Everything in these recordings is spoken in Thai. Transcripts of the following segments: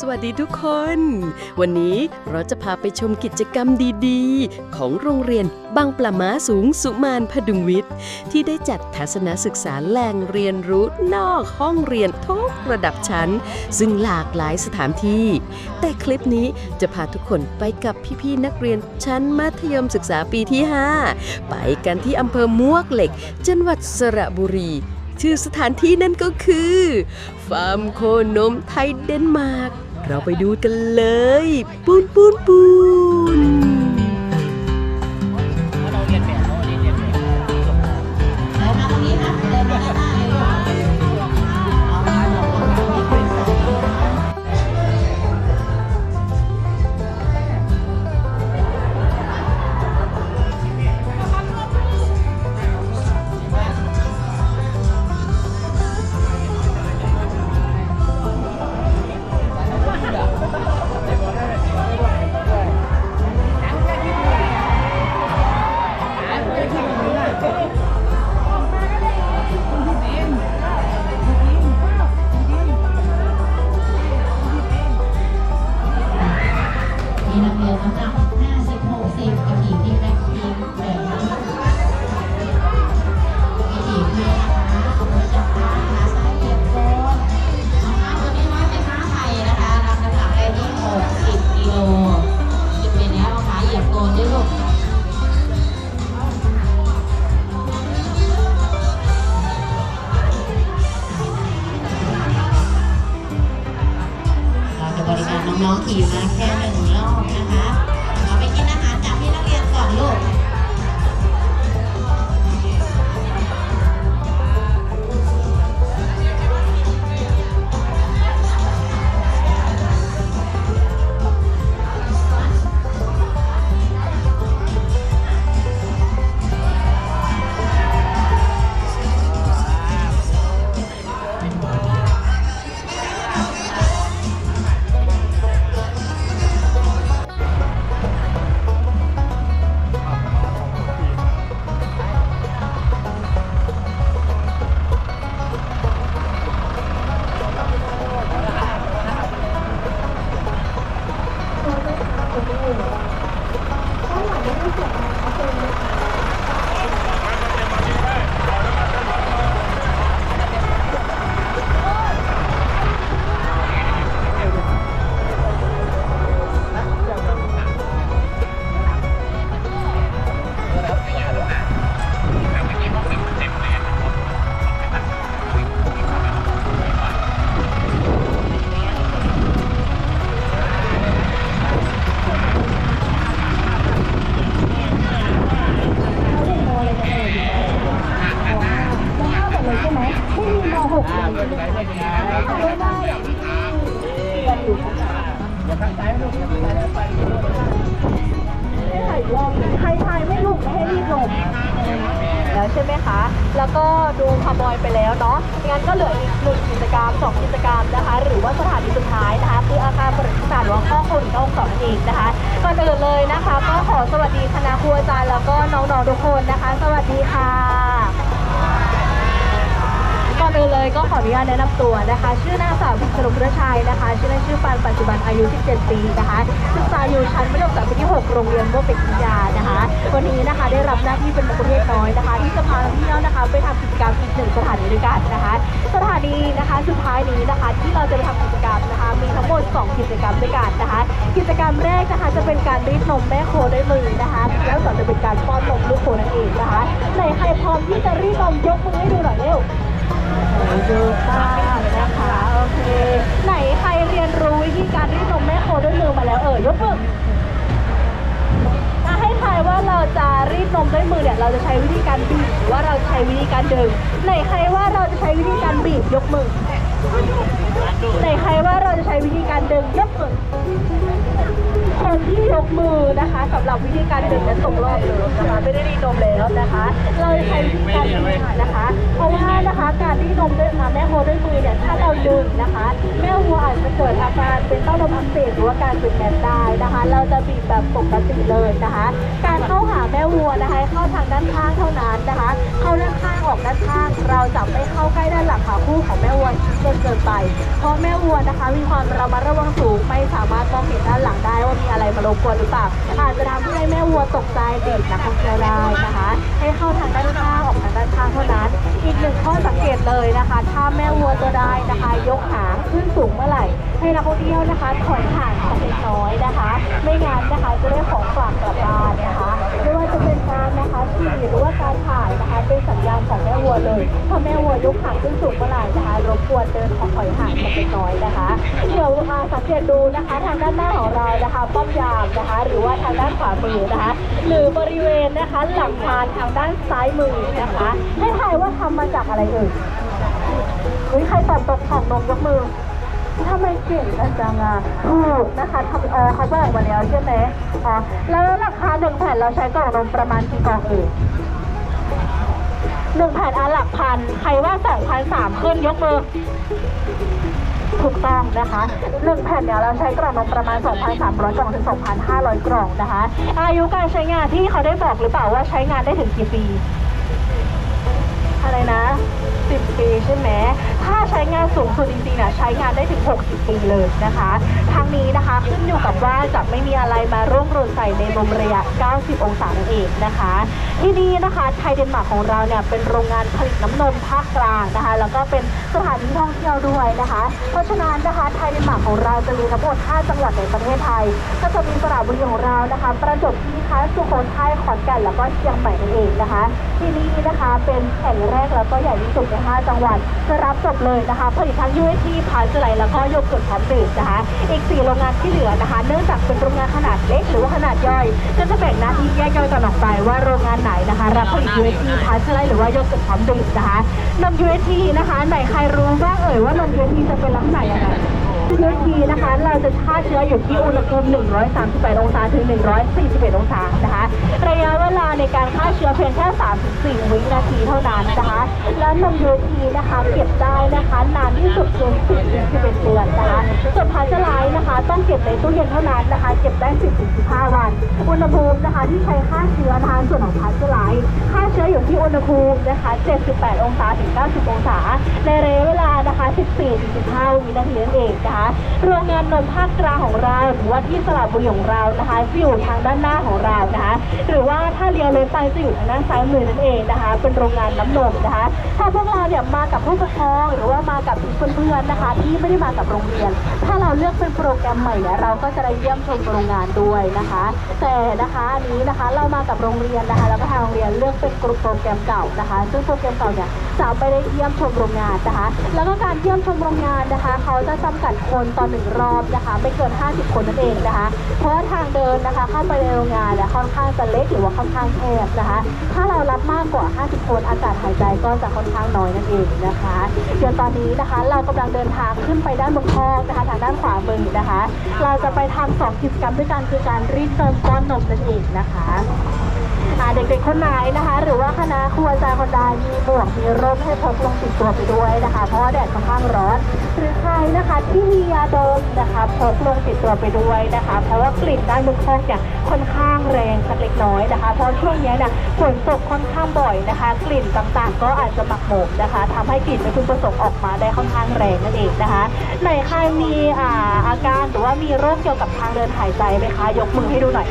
สวัสดีทุกคน วันนี้เราจะพาไปชมกิจกรรมดีๆ ของโรงเรียนบางปลาม้าสูงสุมานพดุงวิทย์ ที่ได้จัดทัศนศึกษาแหล่งเรียนรู้นอกห้องเรียนทุกระดับชั้น ซึ่งหลากหลายสถานที่ แต่คลิปนี้จะพาทุกคนไปกับพี่ๆนักเรียนชั้นมัธยมศึกษาปีที่ 5 ไปกันที่อำเภอมวกเหล็ก จังหวัดสระบุรีชื่อสถานที่นั่นก็คือ ฟาร์มโคนมไทยเดนมาร์ก เราไปดูกันเลย ปูนปูนปูน องทุกคนนะคะ สวัสดีค่ะก่อนอื่นเลยก็ขออนุญาตแนะนำตัวนะคะ ชื่อน สาวพิชรุพุทธชัยนะคะชื่อเล่นชื่อปานปัจจุบันอายุ 17 ปีนะคะศึกษาอยู่ชั้นมัธยมศึกษาปีที่ 6 โรงเรียนโมเป็กวิทยานะคะ วันนี้นะคะได้รับหน้าที่เป็นประเทศน้อยนะคะ ที่จะพาท่องเที่ยวนะคะ ไปทำกิจกรรมอีกหนึ่งสถานีด้วยกันนะคะ สถานีนะคะสุดท้ายนี้นะคะ ที่เราจะไปทำกิจกรรมนะคะ มีทั้งหมด 2 กิจกรรมด้วยกันนะคะ กิจกรรมแรกนะคะจะเป็นการรีดนมแม่โคด้วยมือนะคะ แล้วต่อจะเป็นการป้อนนมลูกโคนั่นเองนะคะไหนใครพร้อมที่จะรีดนมยกมือให้ดูหน่อยเร็ว เยอะมากนะคะโอเค ไหนใครเรียนรู้วิธีการรีดนมแม่โคด้วยมือมาแล้วเออยกมืออะให้ทายว่าเราจะรีดนมด้วยมือเนี่ยเราจะใช้วิธีการบีบหรือว่าเราใช้วิธีการดึงไหนใครว่าเราจะใช้วิธีการบีบยกมือไหนใครว่าเราจะใช้วิธีการดึงยกมือ คนที่ยกมือนะคะสำหรับวิธีการดึงและส่งรอบเลยนะคะไม่ได้รีนมแล้วนะคะเราจะใช้วิธีการดึงนะคะ เพราะว่านะคะการรีดนมด้วยค่ะแม่โคด้วยมือเนี่ยถ้าเราดึงนะคะ แม่วัวอาจจะเกิดอาการเป็นเต้านมอักเสบหรือว่าการเป็นแมสได้นะคะ เราจะบีบแบบปกติเลยนะคะ การเข้าหาแม่วัวนะคะ เข้าทางด้านข้างเท่านั้นนะคะ เข้าด้านข้างออกด้านข้าง เราจะไม่เข้าใกล้ด้านหลัง ขาคู่ของแม่วัวจนเกินไป เพราะแม่วัวนะคะ มีความระมัดระวังสูงไม่สามารถมองเห็นด้านหลังได้ว่ามีอะไรมารบกวนหรือเปล่าอาจจะทำให้แม่วัวตกใจติดนักท่องเที่ยวได้นะคะ ให้เข้าทางด้านข้างออกทางด้านข้างเท่านั้น อีกหนึ่งข้อสังเกตเลยนะคะ ถ้าแม่วัวตัวใดนะคะ ยกหางขึ้นสูงเมื่อไหร่ ให้นักท่องเที่ยวนะคะถอยห่างสักเล็กน้อยนะคะ ไม่งั้นนะคะจะได้ของฝากกลับบ้านนะคะไม่ว่าจะเป็นการนะคะขี่หรือว่าการ เป็นสัญญาณของแม่วัวเลย ถ้าแม่วัวยกหางขึ้นสูงเมื่อไหร่นะคะรบกวนเดินขอถอยห่างสักเล็กน้อยนะคะ เดี๋ยวอ่าสังเกตดูนะคะทางด้านหน้าของเรานะคะ ป้อมยามนะคะ หรือว่าทางด้านขวามือนะคะ หรือบริเวณนะคะหลังคานทางด้านซ้ายมือนะคะ ให้ทายว่าทำมาจากอะไรเอ่ยเฮ้ยใครตอบตกของนมยกมือทำไมเก่งกันจังอะถูกนะคะทำเออเขาบอกมาแล้วใช่ไหมอ๋อแล้วราคาหนึ่งแผ่นเราใช้กล่องนมประมาณกี่กล่องเอ่ย หนึ่งแผ่นอันหลักพัน ใครว่าสองพันสามขึ้นยกมือ ถูกต้องนะคะหนึ่งแผ่นเนี่ยเราใช้กล่องนประมาณ 2,300 กล่องถึง 2,500 กล่องนะคะ อายุการใช้งานที่เขาได้บอกหรือเปล่าว่าใช้งานได้ถึงกี่ปี อะไรนะ 10 ปีใช่ไหม ถ้าใช้งานสูงสุดจริงๆนี่ยใช้งานได้ถึง 60 ปีเลยนะคะทางนี้นะคะขึ้นอยู่กับว่าจะไม่มีอะไรมาร่วงโรยใส่ในลมระยะ 90 องศาเองนะคะ ที่นี่นะคะไทยเดนมาร์กของเราเนี่ยเป็นโรงงานผลิตน้ำนมภาคกลางนะคะ แล้วก็เป็นสถานที่ท่องเที่ยวด้วยนะคะ เพราะฉะนั้นนะคะไทยเดนมาร์กของเราจะมีทั้งหมด 5 จังหวัดในประเทศไทย ก็จะมีสระบุรีของเรานะคะ ประจวบคีรีขันธ์สุโขทัยขอนแก่นแล้วก็เชียงใหม่นั่นเองนะคะ ที่นี่นะคะเป็นแห่งแรกแล้วก็ใหญ่ที่สุดใน 5 จังหวัดจะรับจดเลยนะคะผลิตทั้ง UST พาสไลแล้วก็โยเกิร์ตพร้อมดื่มนะคะ อีก 4 โรงงานที่เหลือนะคะ เนื่องจากเป็นโรงงานขนาดเล็กหรือว่าขนาดย่อย ก็จะแบ่งหน้าที่แยกย่อยกันออกไปว่าโรงงานไหนนะคะ รับผลิต UST พาสไลหรือว่าโยเกิร์ตพร้อมดื่มนะคะนม UST นะคะไหนใครรู้บ้างเอ่ยว่านม UST จะเป็นลักษณะยังไง UST นะคะ เราจะฆ่าเชื้ออยู่ที่อุณหภูมิ 138 องศาถึง 141 องศานะคะ ระยะเวลาในการฆ่าเชื้อเพียงแค่ 3-4 วินาทีเท่านั้นนะคะ และนม UST นะคะเก็บได้นะคะนานที่สุดเกิน10-11เดือนนะคะ ส่วนพาสไลท์นะคะ ต้องเก็บในตู้เย็นเท่านั้นนะคะ เก็บได้ 10-15 วัน อุณหภูมินะคะที่ใช้ฆ่าเชื้อนะคะส่วนของพาสไลท์ฆ่าเชื้ออยู่ที่อุณหภูมินะคะ 78 องศาถึง 90 องศา ในระยะเวลานะคะ 14-15 วินาทีนั่นเองนะคะโรงงานนมภาคกลางของเราหรือว่าที่สระบุรีของเรานะคะจะอยู่ทางด้านหน้าของเรานะคะ หรือว่าถ้าเลี้ยวรถไปจะอยู่ทางด้านซ้ายมือนั่นเองนะคะ เป็นโรงงานน้ำนมนะคะ ถ้าพวกเราเนี่ยมากับผู้ปกครองหรือว่ามากับเพื่อนๆนะคะ ที่ไม่ได้มากับโรงเรียน ถ้าเราเลือกเป็นโปรแกรมใหม่เนี่ยเราก็จะได้เยี่ยมชมโรงงานด้วยนะคะ แต่นะคะอันนี้นะคะเรามากับโรงเรียนนะคะแล้วก็ทางโรงเรียนเลือกเป็นกลุ่มโปรแกรมเก่านะคะ ซึ่งโปรแกรมเก่าเนี่ย จะไม่ได้เยี่ยมชมโรงงานนะคะ แล้วก็การเยี่ยมชมโรงงานนะคะ เขาจะจำกัดคนต่อหนึ่งรอบนะคะ ไม่เกิน 50 คนนั่นเองนะคะ เพราะว่าทางเดินนะคะ เข้าไปในโรงงานเนี่ยค่อนข้างจะเล็กหรือว่าค่อนข้างแคบนะคะ ถ้าเรารับมากกว่า 50 คนอากาศหายใจก็จะค่อนข้างน้อยนั่นเองนะคะ เดี๋ยวตอนนี้นะคะ เรากำลังเดินทางขึ้นไปด้านบนคลองนะคะ ทางด้านขวามือนะคะ เราจะไปทำสองกิจกรรมด้วยกันคือการรีดนมป้อนนมนั่นเองนะคะ เด็กๆคนไหนนะคะ หรือว่าคณะครูอาจารย์คนใดมีหมวกมีร่มให้พกลงติดตัวไปด้วยนะคะ เพราะว่าแดดค่อนข้างร้อน หรือใครนะคะที่มียาดมนะคะพกลงติดตัวไปด้วยนะคะ เพราะว่ากลิ่นด้านบนคอกเนี่ยค่อนข้างแรงสักเล็กน้อยนะคะ เพราะช่วงนี้เนี่ยฝนตกค่อนข้างบ่อยนะคะ กลิ่นต่างๆ ก็อาจจะหมักหมมนะคะทำให้กลิ่นไม่พึงประสงค์ออกมาได้ค่อนข้างแรงนั่นเองนะคะไหนใครมีออาการหรือว่ามีโรคเกี่ยวกับทางเดินหายใจไหมคะ ยกมือให้ดูหน่อย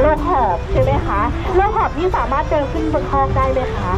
โรคหอบใช่ไหมคะโรคหอบนี่สามารถเจอขึ้นบนคอกได้ไหมคะ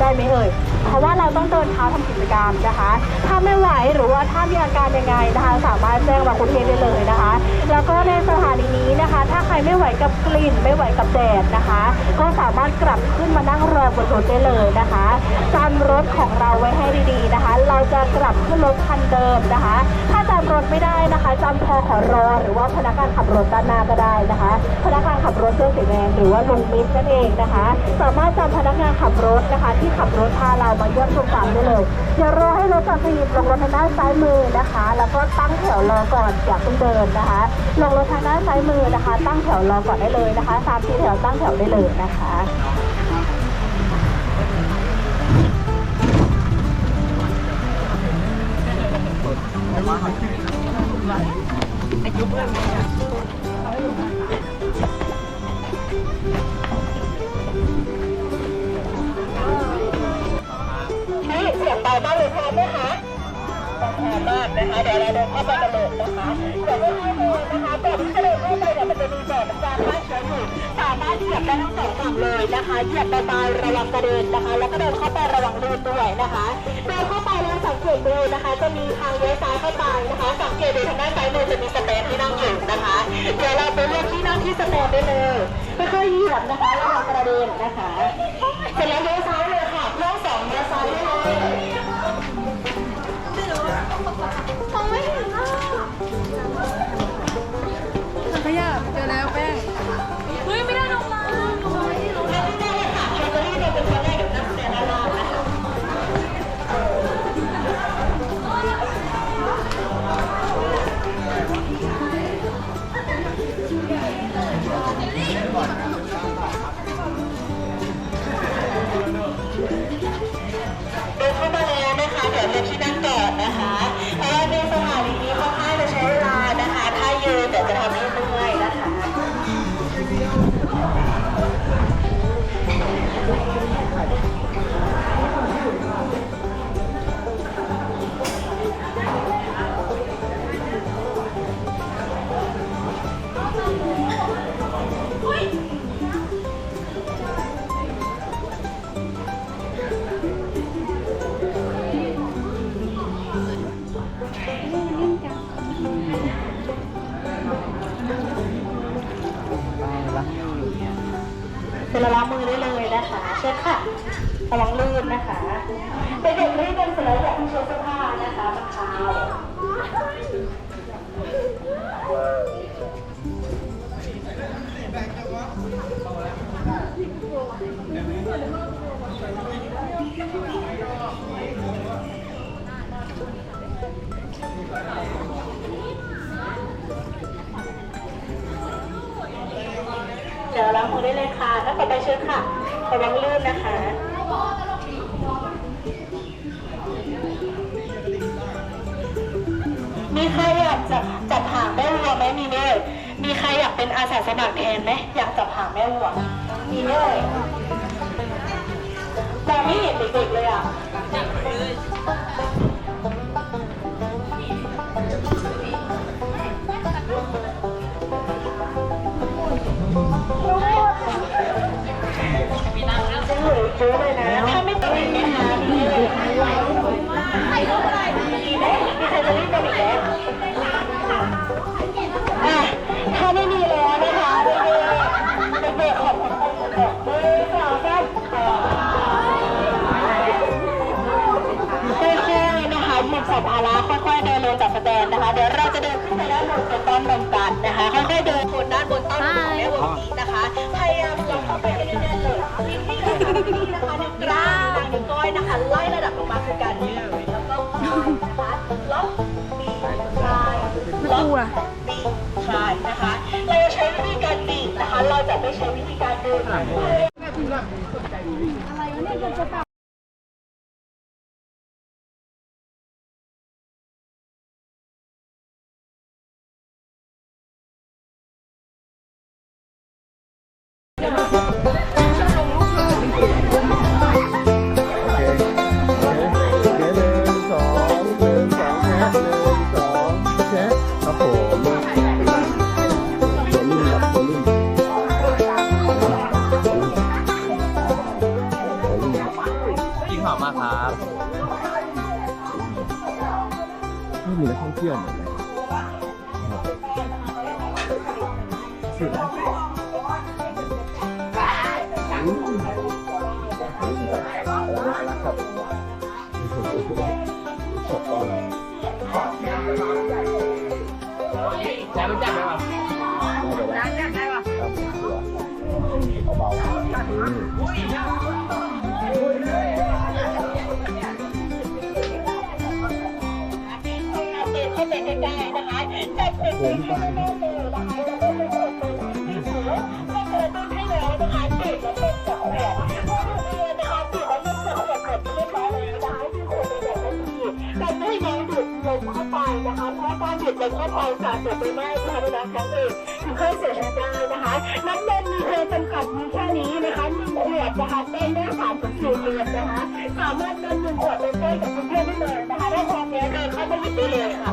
ได้ไหมเอ่ย เพราะว่าเราต้องเดินเท้าทำกิจกรรมนะคะ ถ้าไม่ไหวหรือว่าถ้ามีอาการยังไงนะคะ สามารถแจ้งมาคุณเทพได้เลยนะคะ แล้วก็ในสถานีนี้นะคะ ถ้าใครไม่ไหวกับกลิ่นไม่ไหวกับแดดนะคะ ก็สามารถกลับขึ้นมานั่งรอบนรถได้เลยนะคะจำรถของเราไว้ให้ดีๆนะคะ เราจะกลับขึ้นรถคันเดิมนะคะ ถ้าจำรถไม่ได้นะคะจำพอขอรอหรือว่าพนักงานขับรถด้านหน้าก็ได้นะคะ พนักงานขับรถเสื้อสีแดงหรือว่าลุงมิตรนั่นเองนะคะ สามารถจำพนักงานขับรถนะคะ ที่ขับรถพาเรามาเยี่ยมชมฟาร์มได้เลยเดี๋ยวรอให้รถจักรยานลงรถทางด้านซ้ายมือนะคะ แล้วก็ตั้งแถวรอก่อนอย่าเพิ่งเดินนะคะ ลงรถทางด้านซ้ายมือนะคะ ตั้งแถวรอก่อนได้เลยนะคะสามสี่แถวตั้งแถวได้เลยนะคะเนี่เสียง บามากเลยพร้อมไหมคะพร้อมมากนะคะเดี๋ยวเราเดินเข้าไปกันเลยนะคะเดี๋ยวไม่ให้ดูนะคะก่อนที่จะเดินเข้าไปเนี่ยมันจะมีบ่อน้ำยาฆ่าเชื้ออยู่สามารถเหยียบได้ทั้งสองฝั่งเลยนะคะเหยียบเบาๆระวังกระเด็นนะคะ แล้วก็เดินเข้าไประวังลื่นด้วยนะคะเดินเข้าไปแล้วสังเกตดูนะคะ จะมีทางเลี้ยวซ้ายเข้าไปนะคะ สังเกตดูทางด้านซ้ายมือจะมีสแตนที่นั่งอยู่นะคะ เดี๋ยวเราไปเลือกที่นั่งที่สแตนได้เลยค่อยๆเหยียบนะคะระวังกระเด็นนะคะ ค่ะ ระวังลื่นนะคะ มีใครอยากจับจับหางแม่วัวไหมมีไหมเอ่ยมีใครอยากเป็นอาสาสมัครแทนไหมอยากจับหางแม่วัว มีไหมเอ่ยเราไม่เห็นเด็กๆเลยอะ เหลือเยอะเลยนะ ถ้าไม่ติดนะคะมีเลยใครรู้อะไรมีไหมมีใครจะรีบไปอีกแล้ถ้าไม่มีแล้วนะคะเด็กๆเด็กๆขอบคุณค่ะเด็กๆสาวแซ่บค่อยๆนะคะหยิบสัมภาระค่อยๆเดินลงจากสแตนนะคะ เดี๋ยวเราจะเดินขึ้นไปด้านบนเป็นต้นนมกันนะคะ ค่อยๆเดิน มาคือการยืดแล้วก็นะคะล็อกบีคลายล็อกบีคลายนะคะ เราจะใช้วิธีการบีบนะคะ เราจะไม่ใช้วิธีการดึงเนี่ยจะเกิด เป็นข้อความสารเสพติดไม่ภายในครั้งอื่นทำให้เสียชีวิตได้นะคะ น้ำนมมีเพียงจำกัดมีแค่นี้นะคะหนึ่งขวดนะคะเป็นได้สามถึงสี่เดือนนะคะสามารถนำหนึ่งขวดไปใช้กับเพื่อนได้เลยนะคะถ้าพร้อมแล้วเดินเข้าไปหยิบได้เลยค่ะ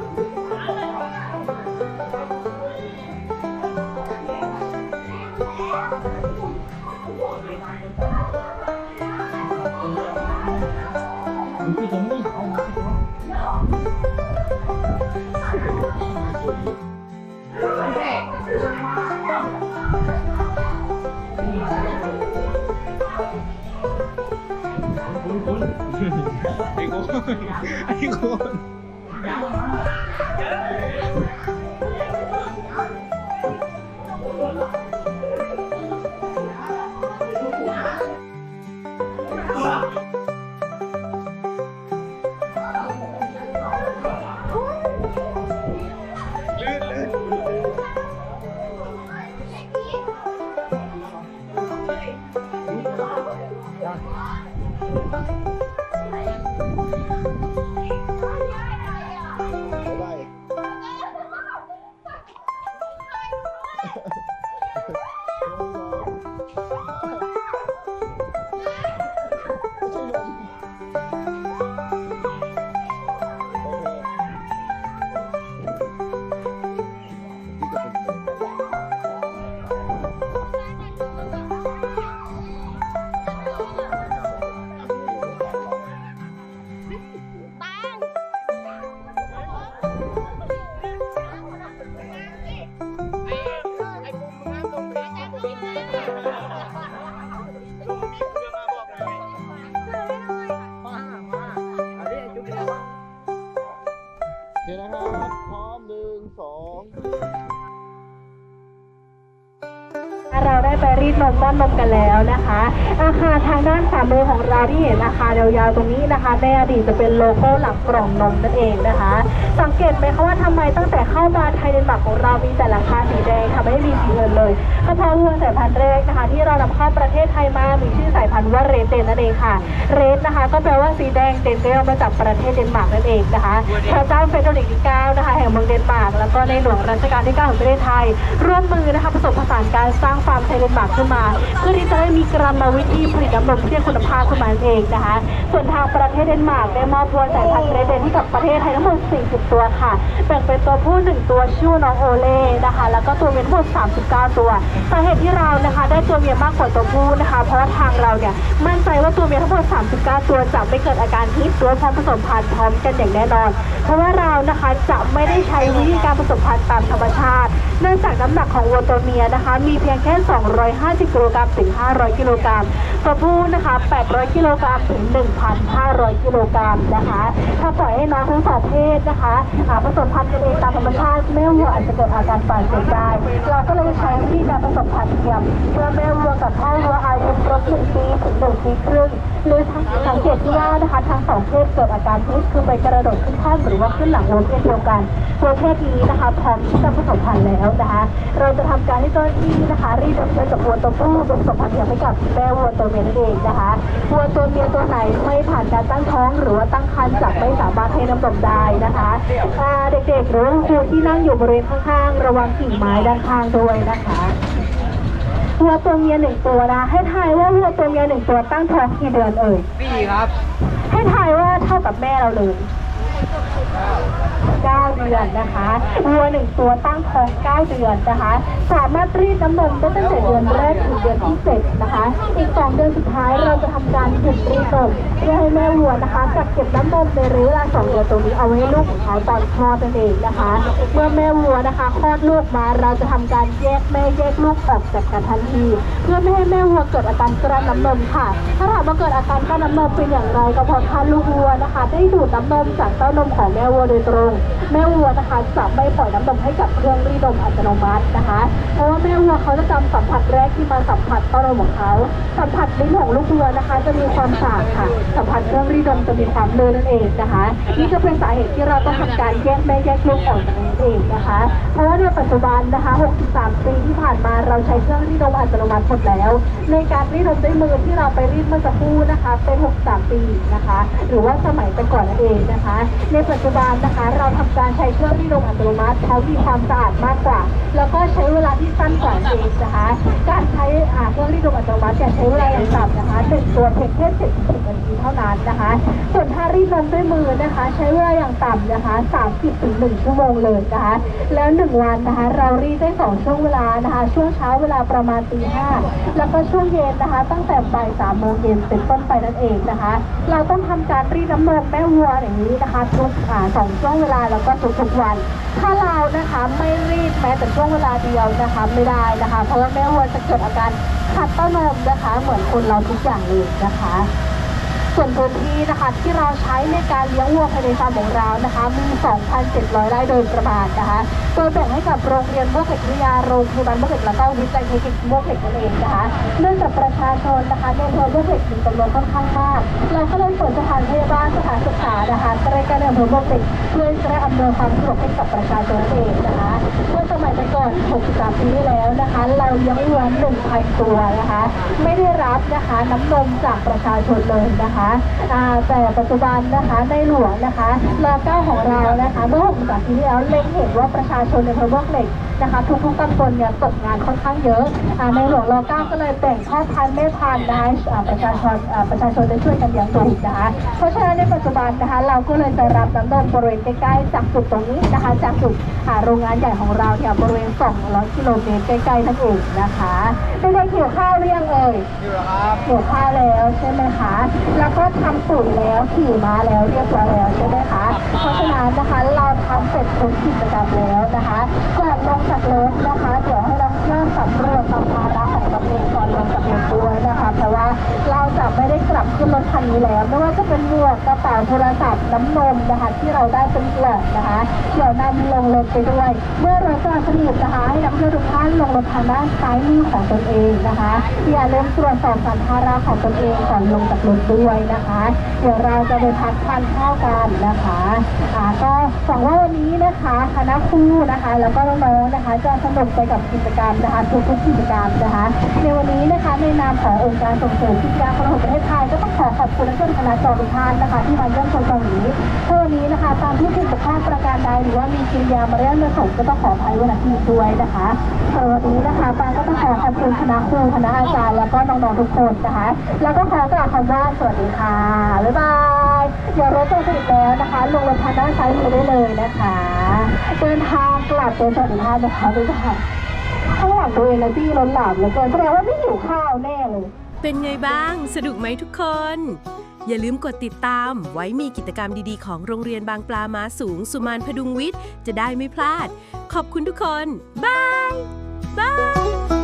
ไอ้กูไอ้กู เ รีดนมป้อนมกันแล้วนะคะอาคารทางด้านขวามือของเราที่เห็นอาคารยาวๆตรงนี้นะคะในอดีตจะเป็นโลโก้หลังกล่องนมนั่นเองนะคะ สังเกตไหมคะว่าทำไมตั้งแต่เข้ามาไทยเดนมาร์กของเรามีแต่หลังคาสีแดงค่ะไม่มีสีเงินเลยก็เพราะวัวสายพันธุ์แรกนะคะ ที่เรานำเข้าประเทศไทยมามีชื่อสายพันธุ์ว่าเรดเดนนั่นเองค่ะ เรดนะคะ ก็แปลว่าสีแดงเดนก็ย่อมาจากประเทศเดนมาร์กนั่นเองนะคะพระเจ้าเฟเดริกที่9นะคะแห่งเมืองเดนมาร์กแล้วก็ในหลวงรัชกาลที่9ของประเทศไทย ร่วมมือนะคะผสมผสานการสร้างฟาร์มไทยเดนมาร์กขึ้นมาเพื่อที่จะได้มีกรรมวิธีผลิตน้ำนมที่ได้คุณภาพขึ้นมานเองนะคะ ส่วนทางประเทศเดนมาร์กได้มอบวัวสายพันธุ์เรเดนให้กับประเทศไทยทั้งหมด 40 ตัวค่ะแบ่งเป็นตัวผู้ 1 ตัวชื่อน้องโอเล่นะคะ แล้วก็ตัวเมียทั้งหมด 39 ตัวสาเหตุที่เรานะคะได้ตัวเมียมากกว่าตัวผู้นะคะ เพราะว่าทางเราเนี่ยมั่นใจว่าตัวเมียทั้งหมด 39 ตัวจะไม่เกิดอาการฮิตตัวพร้อมผสมพันธุ์พร้อมกันอย่างแน่นอนเพราะว่าเรานะคะจะไม่ได้ใช้วิธีการผสมพันธุ์ตามธรรมชาติ เนื่องจากน้ำหนักของวัวตัวเมียนะคะ มีเพียงแค่ 250 กิโลกรัมถึง 500 กิโลกรัมตัวผู้นะคะ 800 กิโลกรัมถึง 1,500 กิโลกรัมนะคะ ถ้าปล่อยให้น้องทั้งสองเพศนะคะผสมพันธุ์กันเองตามธรรมชาติแม่วัวอาจจะเกิดอาการบาดเจ็บได้เราก็เลยใช้วิธีการผสมพันธุ์เทียมเพื่อแม่วัวกับพ่อวัวอายุครบ1ปีถึง1ปีครึ่ง หรือสังเกตที่ว่านะคะทั้งสองเพศเกิดอาการฮิตคือไปกระโดดขึ้นแท่นหรือว่าขึ้นหลังวัวเพศเดียวกันตัวเพศนี้นะคะพร้อมที่จะผสมพันธุ์แล้วนะคะ เราจะทำการให้เจ้าหน้าที่นะคะ รีบดำเชื้อจากวัวตัวผู้เป็นผสมพันธุ์เทียมให้กับแม่วัวตัวเมียนั่นเองนะคะวัวตัวเมียตัวไหนไม่ผ่านการตั้งท้อง หรือว่าตั้งครรภ์จะไม่สามารถให้น้ำนมได้นะคะเด็กๆหรือครูที่นั่งอยู่บริเวณข้างๆระวังกิ่งไม้ด้านข้างด้วยนะคะ วัวตัวเมียหนึ่งตัวนะ ให้ทายว่าวัวตัวเมียหนึ่งตัวตั้งท้องกี่เดือนเอ่ย สี่ครับ ให้ทายว่าเท่ากับแม่เราเลย เก้าเดือนนะคะวัวหนึ่งตัวตั้งท้องเก้าเดือนนะคะ สามารถรีดน้ำนมได้ตั้งแต่เดือนแรกถึงเดือนที่เจ็ดนะคะ อีกสองเดือนสุดท้ายเราจะทำการหยุดรีดนมเพื่อให้แม่วัวนะคะกักเก็บน้ำนมในระยะเวลาสองเดือนตรงนี้เอาไว้ให้ลูกของเขาตอนคลอดนั่นเองนะคะ เมื่อแม่วัวนะคะคลอดลูกมาเราจะทำการแยกแม่แยกลูกออกจากกันทันที เพื่อไม่ให้แม่วัวเกิดอาการกลั้นน้ำนมค่ะ ถ้าถามว่าเกิดอาการกลั้นน้ำนมเป็นอย่างไรก็เพราะถ้าลูกวัวนะคะ ได้ดูดน้ำนมจากเต้านมของแม่วัวโดยตรงแม่วัวนะคะจะไม่ปล่อยน้ำนมให้กับเครื่องรีดนมอัตโนมัตินะคะ เพราะว่าแม่วัวเขาจะจำสัมผัสแรกที่มาสัมผัสเต้านมของเขา สัมผัสลิ้นของลูกวัวนะคะ จะมีความสาบค่ะ สัมผัสเครื่องรีดนมจะมีความเลื่อนนั่นเองนะคะ นี่ก็เป็นสาเหตุที่เราต้องทำการแยกแม่แยกลูกออกจากกันนั่นเองนะคะ เพราะว่าในปัจจุบันนะคะ 63 ปีที่ผ่านมาเราใช้เครื่องรีดนมอัตโนมัติหมดแล้ว ในการรีดนมด้วยมือที่เราไปรีดเมื่อสักครู่นะคะ เป็น 63 ปีนะคะ หรือว่าสมัยแต่ก่อนนั่นเองนะคะ ในปัจจุบันนะคะเราทำการใช้เครื่องรีดนมอัตโนมัติเขามีความสะอาดมากกว่า แล้วก็ใช้เวลาที่สั้นกว่าเองนะคะ การใช้อ่าเครื่องรีดนมอัตโนมัติเนี่ยใช้เวลาอย่างต่ำนะคะหนึ่งตัวเพียงแค่70นาทีเท่านั้นนะคะ ส่วนถ้ารีดนมด้วยมือนะคะ ใช้เวลาอย่างต่ำนะคะ30ถึง1ชั่วโมงเลยนะคะ แล้ว1วันนะคะ เรารีดได้2ช่วงเวลานะคะ ช่วงเช้าเวลาประมาณตีห้าแล้วก็ช่วงเย็นนะคะ ตั้งแต่บ่ายสามโมงเย็นเป็นต้นไปนั่นเองนะคะ เราต้องทำการรีดน้ำนมแม่วัวอย่างนี้นะคะทุกสองช่วงเวลาแล้วก็ทุกๆวัน ถ้าเรานะคะไม่รีดแม้แต่ช่วงเวลาเดียวนะคะไม่ได้นะคะ เพราะว่าแม่วัวจะเกิดอาการขัดเต้านมนะคะ เหมือนคนเราทุกอย่างเลยนะคะ ส่วนพื้นที่นะคะที่เราใช้ในการเลี้ยงวัวภายในฟาร์มของเรานะคะมี 2,700 ไร่โดยประมาณนะคะโดยแบ่งให้กับโรงเรียนมวกเหล็กวิทยาโรงพยาบาลมวกเหล็กและก็วิจัยเทคนิคมวกเหล็กนั่นเองนะคะเนื่องจากประชาชนนะคะในอำเภอมวกเหล็กมีจำนวนค่อนข้างมากเราก็เลยเปิดสถานพยาบาลสถานศึกษานะคะใกล้ๆในอำเภอมวกเหล็กเพื่อจะได้อำนวยความสะดวกให้กับประชาชนนั่นเองนะคะเมื่อสมัยแต่ก่อน 63 ปีที่แล้วนะคะ เราเลี้ยงวัว1,000ตัวนะคะ ไม่ได้รับนะคะน้ำนมจากประชาชนเลยนะคะะคะแต่ปัจจุบันนะคะในหลวงนะคะรอเก้าของเรานะคะ เมื่อ63ปีที่แล้วเล็งเห็นว่าประชาชนในอำเภอเมืองเหล็ก นะคะทุกๆตำบลเนี่ยตกงานค่อนข้างเยอะอ่าในหลวงรอเก้าก็เลยแบ่งพ่อพันธุ์แม่พันธุ์นะคะอ่าประชาชนอ่าประชาชนได้ช่วยกันเลี้ยงดูนะคะเพราะฉะนั้นในปัจจุบันนะคะเราก็เลยจะรับน้ำนมบริเวณใกล้ๆจากจุดตรงนี้นะคะจากจุดอ่าโรงงานใหญ่ของเราเนี่ยบริเวณ 200 กิโลเมตรใกล้ๆนั่นเองนะคะเป็นไงหิวข้าวหรือยังเอ่ยอยู่แล้วครับหิวข้าวแล้วใช่ไหมคะแล้วก็ทำปุ๋ยแล้วขี่ม้าแล้วเรียบร้อยแล้วใช่ไหมคะเพราะฉะนั้นนะคะ เราทำเสร็จทุกกิจกรรมแล้วนะคะก่อนลงจากรถนะคะเดี๋ยวให้เราเริ่มสำรวจสัมภาระของตัวเองก่อนลงจากรถด้วยนะคะ เพราะว่าเราจะไม่ได้กลับขึ้นรถคันนี้แล้วไม่ว่าจะเป็นหมวกกระเป๋าโทรศัพท์น้ำนมนะคะที่เราได้เป็นกล่องนะคะเดี๋ยวนำลงรถไปด้วย เมื่อรถจะสนิทนะคะให้นักเที่ยวทุกท่านลงรถทางด้านซ้ายมือของตนเองนะคะอย่าลืมตรวจสอบสัมภาระของตนเองก่อนลงจากรถด้วยนะคะ เดี๋ยวเราจะไปพักทานข้าวกันนะคะอ่าก็หวังว่าวันนี้นะคะคณะครูนะคะ แล้วก็น้องๆนะคะ จะสนุกไปกับกิจกรรมนะคะทุกๆกิจกรรมนะคะ ในวันนี้นะคะในนามขององค์การส่งเสริมกิจการขนส่งประเทศไทยก็ต้องขอขอบคุณและเชิญคณะจอทุกท่านนะคะ ที่มาเยี่ยมชมตรงนี้เท่านี้นะคะ ตามที่ผิดบกพร่องประการใดหรือว่ามีกิริยามารยาทไม่สมก็ต้องขออภัยว้ณที่นี้ด้วยนะคะสำหรับวันนี้นะคะปางก็ต้องขอขอบคุณคณะครูคณะอาจารย์แล้วก็น้องๆทุกคนนะคะ แล้วก็ขอกล่าวคำว่าสวัสดีค่ะบ๊ายบายเดี๋ยวรถจะถึงแล้วนะคะ ลงรถทางด้านซ้ายมือได้เลยนะคะ เดินทางกลับโดยสวัสดิภาพนะคะบ๊ายบายข้างหลังตัวเองนะที่ล้นหลามเหลือเกินแสดงว่าไม่หิวข้าวแน่เลย เป็นไงบ้าง สนุกไหมทุกคน อย่าลืมกดติดตาม ไว้มีกิจกรรมดีๆ ของโรงเรียนบางปลาม้าสูง สุมานพดุงวิทย์ จะได้ไม่พลาด ขอบคุณทุกคน บาย บาย